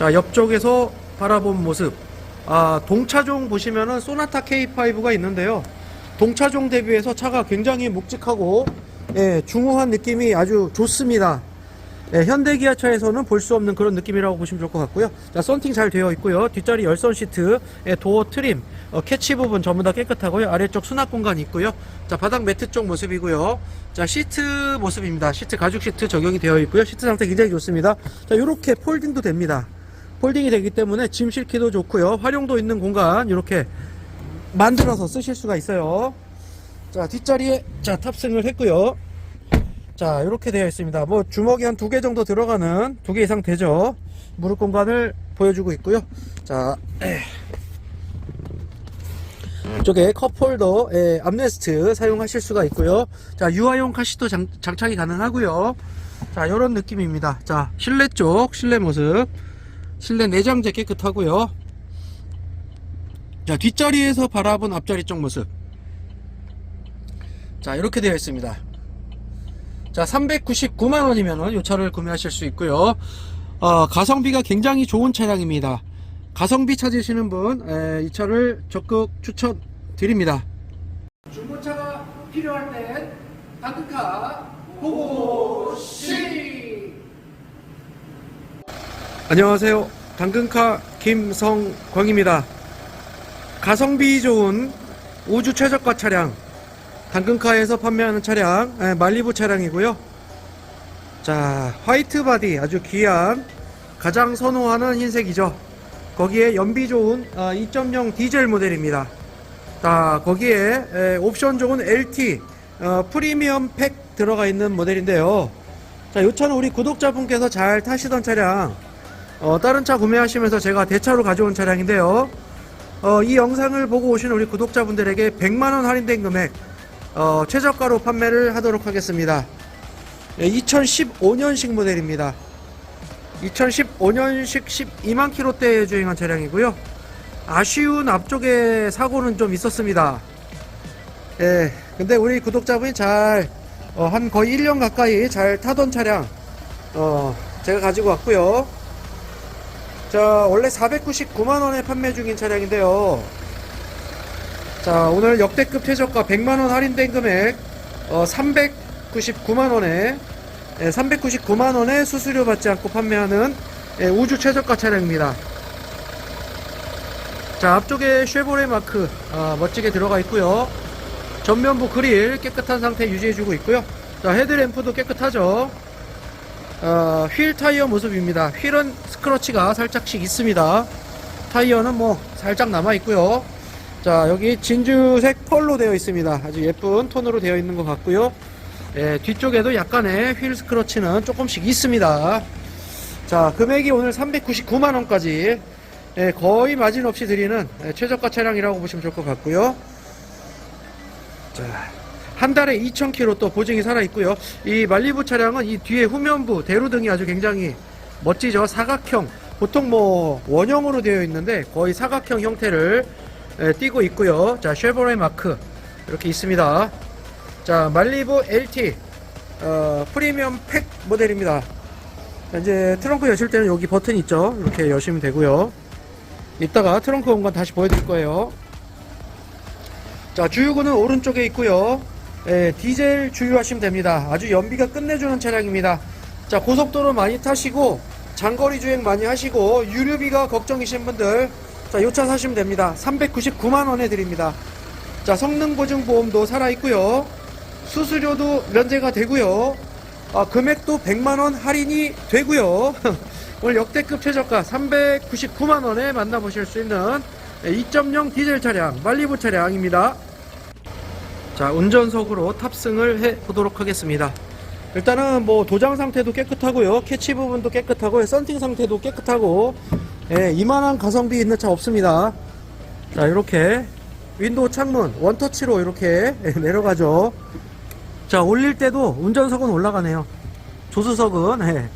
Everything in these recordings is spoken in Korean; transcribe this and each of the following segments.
자, 옆쪽에서 바라본 모습. 아, 동차종 보시면은 소나타 K5가 있는데요. 동차종 대비해서 차가 굉장히 묵직하고 예, 중후한 느낌이 아주 좋습니다. 예, 현대 기아차에서는 볼 수 없는 그런 느낌이라고 보시면 좋을 것 같고요. 자, 썬팅 잘 되어 있고요. 뒷자리 열선 시트, 예, 도어 트림, 어, 캐치 부분 전부 다 깨끗하고요. 아래쪽 수납 공간이 있고요. 자, 바닥 매트 쪽 모습이고요. 자, 시트 모습입니다. 시트 가죽 시트 적용이 되어 있고요. 시트 상태 굉장히 좋습니다. 자, 이렇게 폴딩도 됩니다. 폴딩이 되기 때문에 짐 실기도 좋고요. 활용도 있는 공간 이렇게 만들어서 쓰실 수가 있어요. 자, 뒷자리에 자, 탑승을 했고요. 자, 이렇게 되어 있습니다. 뭐 주먹이 한 두 개 정도 들어가는 두 개 이상 되죠. 무릎 공간을 보여주고 있고요. 자, 에. 이쪽에 컵홀더, 에, 암레스트 사용하실 수가 있고요. 자, 유아용 카시도 장, 장착이 가능하고요. 자, 이런 느낌입니다. 자, 실내 쪽, 실내 모습. 실내 내장재 깨끗하고요. 자, 뒷자리에서 바라본 앞자리 쪽 모습. 자, 이렇게 되어 있습니다. 자, 399만원이면은 이 차를 구매하실 수 있고요. 어, 가성비가 굉장히 좋은 차량입니다. 가성비 찾으시는 분, 에, 이 차를 적극 추천드립니다. 중고차가 필요할 땐 다크카 고고씨! 안녕하세요. 당근카 김성광입니다. 가성비 좋은 우주 최저가 차량. 당근카에서 판매하는 차량 에, 말리부 차량이고요. 자 화이트 바디 아주 귀한 가장 선호하는 흰색이죠. 거기에 연비 좋은 아, 2.0 디젤 모델입니다. 자 거기에 에, 옵션 좋은 LT 어, 프리미엄 팩 들어가 있는 모델인데요. 자이 차는 우리 구독자분께서 잘 타시던 차량 어, 다른 차 구매하시면서 제가 대차로 가져온 차량인데요 어, 이 영상을 보고 오신 우리 구독자분들에게 100만원 할인된 금액 어, 최저가로 판매를 하도록 하겠습니다. 2015년식 모델입니다. 2015년식 12만 킬로대에 주행한 차량이고요. 아쉬운 앞쪽에 사고는 좀 있었습니다. 예, 근데 우리 구독자분이 잘, 어, 한 거의 1년 가까이 잘 타던 차량, 어, 제가 가지고 왔고요. 자, 원래 499만원에 판매 중인 차량인데요. 자 오늘 역대급 최저가 100만원 할인된 금액 어, 399만원에 예, 399만원에 수수료 받지 않고 판매하는 예, 우주 최저가 차량입니다. 자 앞쪽에 쉐보레 마크 아, 멋지게 들어가 있고요. 전면부 그릴 깨끗한 상태 유지해주고 있고요. 자 헤드램프도 깨끗하죠 어, 휠 타이어 모습입니다. 휠은 스크러치가 살짝씩 있습니다. 타이어는 뭐 살짝 남아 있고요. 자 여기 진주색 펄로 되어 있습니다. 아주 예쁜 톤으로 되어 있는 것 같고요. 예, 뒤쪽에도 약간의 휠 스크러치는 조금씩 있습니다. 자 금액이 오늘 399만 원까지 예, 거의 마진 없이 드리는 예, 최저가 차량이라고 보시면 좋을 것 같고요. 자 한 달에 2,000km 또 보증이 살아 있고요 이 말리부 차량은 이 뒤에 후면부 대로등이 아주 굉장히 멋지죠 사각형 보통 뭐 원형으로 되어 있는데 거의 사각형 형태를 예, 띄고 있고요. 자, 쉐보레 마크 이렇게 있습니다. 자, 말리부 LT 어, 프리미엄 팩 모델입니다. 자, 이제 트렁크 여실 때는 여기 버튼 있죠. 이렇게 여시면 되고요. 이따가 트렁크 공간 다시 보여드릴 거예요. 자, 주유구는 오른쪽에 있고요. 예, 디젤 주유하시면 됩니다. 아주 연비가 끝내주는 차량입니다. 자, 고속도로 많이 타시고 장거리 주행 많이 하시고 유류비가 걱정이신 분들 자, 요 차 사시면 됩니다. 399만 원에 드립니다. 자, 성능 보증 보험도 살아 있고요. 수수료도 면제가 되고요. 아, 금액도 100만 원 할인이 되고요. 오늘 역대급 최저가 399만 원에 만나보실 수 있는 2.0 디젤 차량, 말리부 차량입니다. 자, 운전석으로 탑승을 해 보도록 하겠습니다. 일단은 뭐 도장 상태도 깨끗하고요. 캐치 부분도 깨끗하고요. 썬팅 상태도 깨끗하고 예, 이만한 가성비 있는 차 없습니다. 자, 이렇게 윈도우 창문 원터치로 이렇게 내려가죠. 자, 올릴 때도 운전석은 올라가네요. 조수석은 예,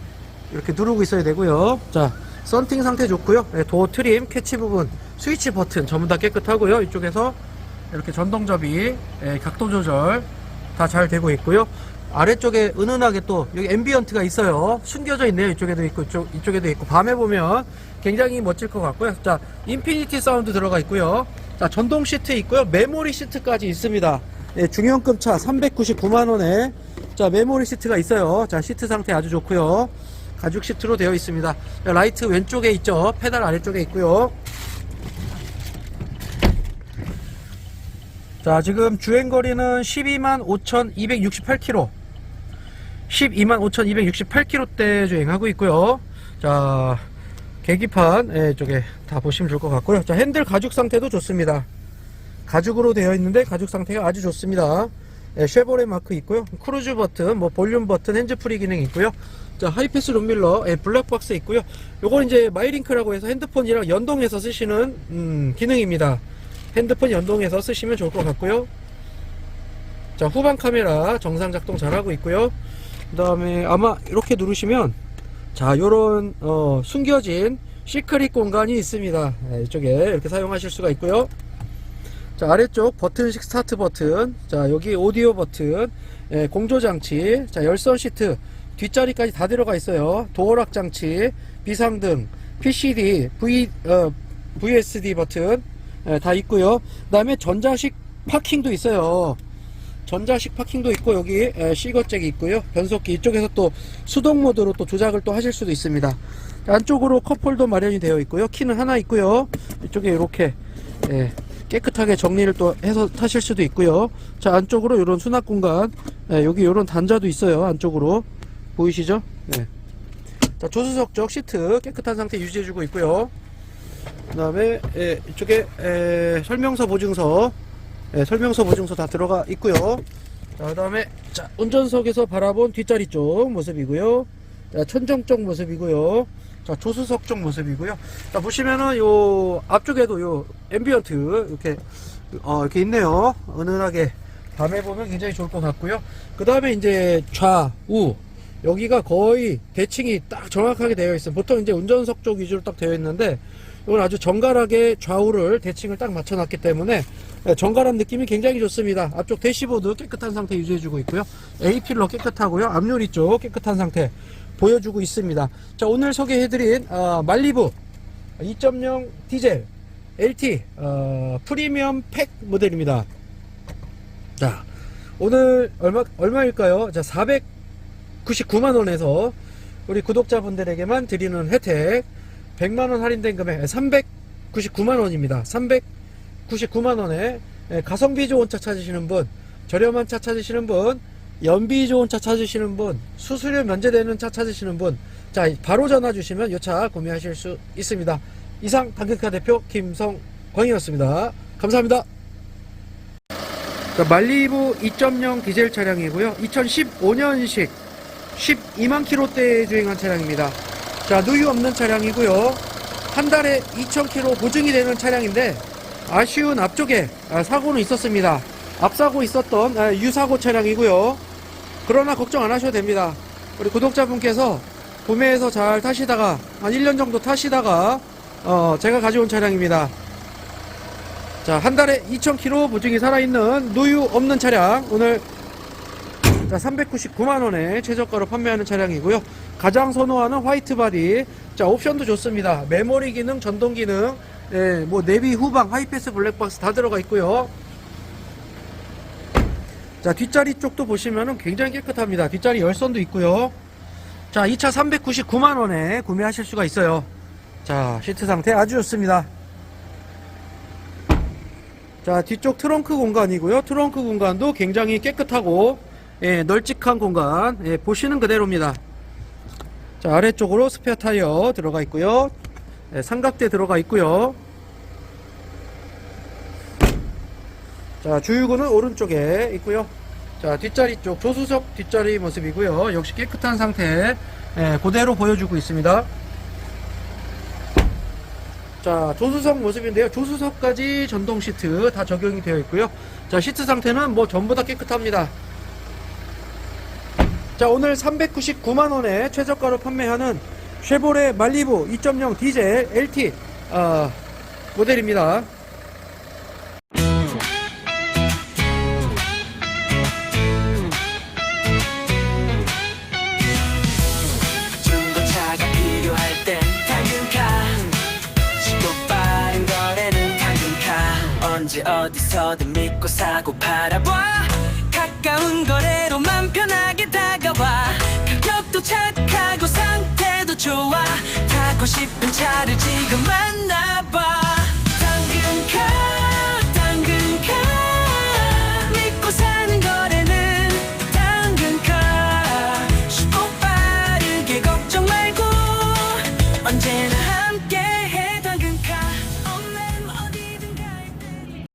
이렇게 누르고 있어야 되고요. 자, 썬팅 상태 좋고요. 예, 도어 트림, 캐치 부분, 스위치 버튼 전부 다 깨끗하고요. 이쪽에서 이렇게 전동 접이, 예, 각도 조절 다 잘 되고 있고요. 아래쪽에 은은하게 또 여기 앰비언트가 있어요. 숨겨져 있네요. 이쪽에도 있고 이쪽, 이쪽에도 있고 밤에 보면 굉장히 멋질 것 같고요. 자, 인피니티 사운드 들어가 있고요. 자, 전동 시트 있고요. 메모리 시트까지 있습니다. 예, 중형급 차 399만 원에 자, 메모리 시트가 있어요. 자, 시트 상태 아주 좋고요. 가죽 시트로 되어 있습니다. 자, 라이트 왼쪽에 있죠. 페달 아래쪽에 있고요. 자, 지금 주행거리는 12만 5,268km. 12만 5,268km대 주행하고 있고요. 자, 계기판 예, 쪽에 다 보시면 좋을 것 같고요. 자, 핸들 가죽 상태도 좋습니다. 가죽으로 되어 있는데 가죽 상태가 아주 좋습니다. 예, 쉐보레 마크 있고요. 크루즈 버튼, 뭐 볼륨 버튼, 핸즈프리 기능 있고요. 자, 하이패스 룸밀러, 예, 블랙박스 있고요. 요건 이제 마이링크라고 해서 핸드폰이랑 연동해서 쓰시는 음, 기능입니다. 핸드폰 연동해서 쓰시면 좋을 것 같고요. 자, 후방 카메라 정상 작동 잘하고 있고요. 그 다음에 아마 이렇게 누르시면 자, 요런 어, 숨겨진 시크릿 공간이 있습니다. 네, 이쪽에 이렇게 사용하실 수가 있고요. 자, 아래쪽 버튼식 스타트 버튼. 자, 여기 오디오 버튼. 예, 공조 장치. 자, 열선 시트. 뒷자리까지 다 들어가 있어요. 도어락 장치, 비상등, PCD, V 어, VSD 버튼 예, 다 있고요. 그 다음에 전자식 파킹도 있어요. 전자식 파킹도 있고 여기 에, 시거잭이 있고요. 변속기 이쪽에서 또 수동 모드로 또 조작을 또 하실 수도 있습니다. 안쪽으로 컵홀더 마련이 되어 있고요. 키는 하나 있고요. 이쪽에 이렇게 예, 깨끗하게 정리를 또 해서 타실 수도 있고요. 자 안쪽으로 이런 수납 공간 예, 여기 이런 단자도 있어요. 안쪽으로. 보이시죠? 예. 자 조수석 쪽 시트 깨끗한 상태 유지해주고 있고요 그 다음에 예, 이쪽에 에, 설명서 보증서 예, 설명서 보증서 다 들어가 있고요. 자, 그 다음에 자, 운전석에서 바라본 뒷자리 쪽 모습이고요. 자, 천정 쪽 모습이고요. 자, 조수석 쪽 모습이고요. 자, 보시면은 요 앞쪽에도 요 앰비언트 이렇게 어, 이렇게 있네요. 은은하게 밤에 보면 굉장히 좋을 것 같고요. 그 다음에 이제 좌우 여기가 거의 대칭이 딱 정확하게 되어 있어요. 보통 이제 운전석 쪽 위주로 딱 되어 있는데 이건 아주 정갈하게 좌우를 대칭을 딱 맞춰놨기 때문에 네, 정갈한 느낌이 굉장히 좋습니다. 앞쪽 대시보드 깨끗한 상태 유지해주고 있고요. A필러 깨끗하고요. 앞유리 쪽 깨끗한 상태 보여주고 있습니다. 자 오늘 소개해드린 어, 말리부 2.0 디젤 LT 어, 프리미엄 팩 모델입니다. 자 오늘 얼마 얼마일까요? 자 499만 원에서 우리 구독자분들에게만 드리는 혜택 100만 원 할인된 금액 399만 원입니다. 399만 원에 예, 가성비 좋은 차 찾으시는 분, 저렴한 차 찾으시는 분, 연비 좋은 차 찾으시는 분, 수수료 면제되는 차 찾으시는 분, 자 바로 전화 주시면 이 차 구매하실 수 있습니다. 이상 당근카 대표 김성광이었습니다. 감사합니다. 자, 말리부 2.0 디젤 차량이고요. 2015년식 12만 킬로대 주행한 차량입니다. 자, 누유 없는 차량이고요. 한 달에 2,000km 보증이 되는 차량인데 아쉬운 앞쪽에 아, 사고는 있었습니다. 앞사고 있었던 아, 유사고 차량이고요. 그러나 걱정 안 하셔도 됩니다. 우리 구독자분께서 구매해서 잘 타시다가 한 1년 정도 타시다가 어, 제가 가져온 차량입니다. 자, 한 달에 2,000km 보증이 살아있는 누유 없는 차량 오늘 자, 399만원에 최저가로 판매하는 차량이고요. 가장 선호하는 화이트 바디. 자, 옵션도 좋습니다. 메모리 기능, 전동 기능, 예, 뭐, 내비 후방, 하이패스 블랙박스 다 들어가 있고요. 자, 뒷자리 쪽도 보시면은 굉장히 깨끗합니다. 뒷자리 열선도 있고요. 자, 이 차 399만원에 구매하실 수가 있어요. 자, 시트 상태 아주 좋습니다. 자, 뒤쪽 트렁크 공간이고요. 트렁크 공간도 굉장히 깨끗하고 예, 널찍한 공간 예, 보시는 그대로입니다. 자, 아래쪽으로 스페어 타이어 들어가 있고요. 예, 삼각대 들어가 있고요. 자, 주유구는 오른쪽에 있고요. 자, 뒷자리 쪽 조수석 뒷자리 모습이고요. 역시 깨끗한 상태 예, 그대로 보여주고 있습니다. 자, 조수석 모습인데요. 조수석까지 전동 시트 다 적용이 되어 있고요. 자, 시트 상태는 뭐 전부 다 깨끗합니다. 자 오늘 399만원에 최저가로 판매하는 쉐보레 말리부 2.0 디젤 LT 어, 모델입니다. 어디서든 믿고 사고 팔아봐. 가까운 거래로 좋아 타고 싶은 차를 지금 만나봐.